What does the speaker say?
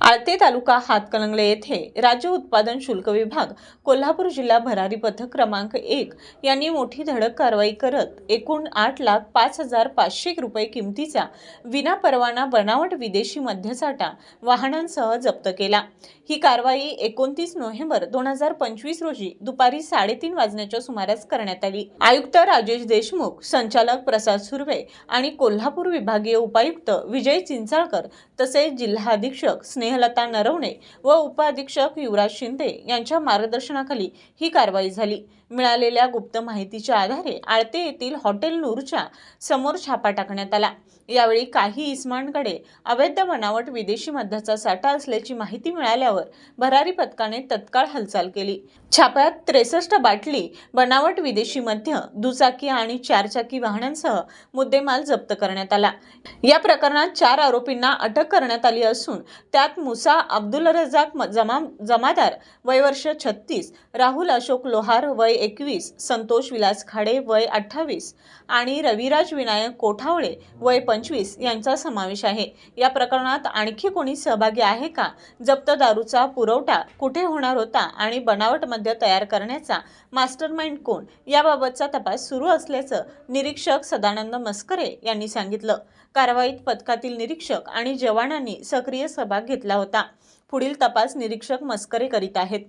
आळते तालुका हातकणंगले येथे राज्य उत्पादन शुल्क विभाग कोल्हापूर जिल्हा भरारी पथक क्रमांक एक यांनी मोठी धडक कारवाई करत एकूण आठ लाख पाच हजार पाचशे रुपये किमतीचा विनापरवाना बनावट विदेशी मध्यसाठा वाहनांसह जप्त केला. ही कारवाई एकोणतीस नोव्हेंबर दोन हजार पंचवीस रोजी दुपारी साडेतीन वाजण्याच्या सुमारास करण्यात आली. आयुक्त राजेश देशमुख संचालक प्रसाद सुर्वे आणि कोल्हापूर विभागीय उपायुक्त विजय चिंचाळकर तसेच जिल्हा अधीक्षक स्नेहलता नरवणे व उपअधीक्षक युवराज शिंदे यांच्या मार्गदर्शनाखाली ही कारवाई झाली. मिळालेल्या गुप्त माहितीच्या आधारे आळते येथील हॉटेल नूरच्या समोर छापा टाकण्यात आला. यावेळी काही इस्मानकडे अवैध बनावट विदेशी मद्याचा साठा असल्याची माहिती मिळाल्यावर भरारी पथकाने तत्काळ हालचाल केली. छाप्यात त्रेसष्ट बाटली बनावट विदेशी मध्य दुचाकी आणि चारचाकी वाहनांसह मुद्देमाल जप्त करण्यात आला. या प्रकरणात चार आरोपींना अटक करण्यात आली असून त्यात मुसा अब्दुल रजाक जमा जमादार वय वर्ष छत्तीस. राहुल अशोक लोहार वय एकवीस. संतोष विलास खाडे वय अठ्ठावीस. आणि रविराज विनायक कोठावळे वय पंचवीस यांचा समावेश आहे. या प्रकरणात आणखी कोणी सहभागी आहे का? जप्त दारूचा पुरवठा कुठे होणार होता आणि बनावट मद्य तयार करण्याचा मास्टरमाइंड कोण? याबाबतचा तपास सुरू असल्याचं निरीक्षक सदानंद मस्करे यांनी सांगितलं. कारवाईत पथकातील निरीक्षक आणि जवानांनी सक्रिय सहभाग घेतला घेतला होता. पुढील तपास निरीक्षक मस्करे करीत आहेत.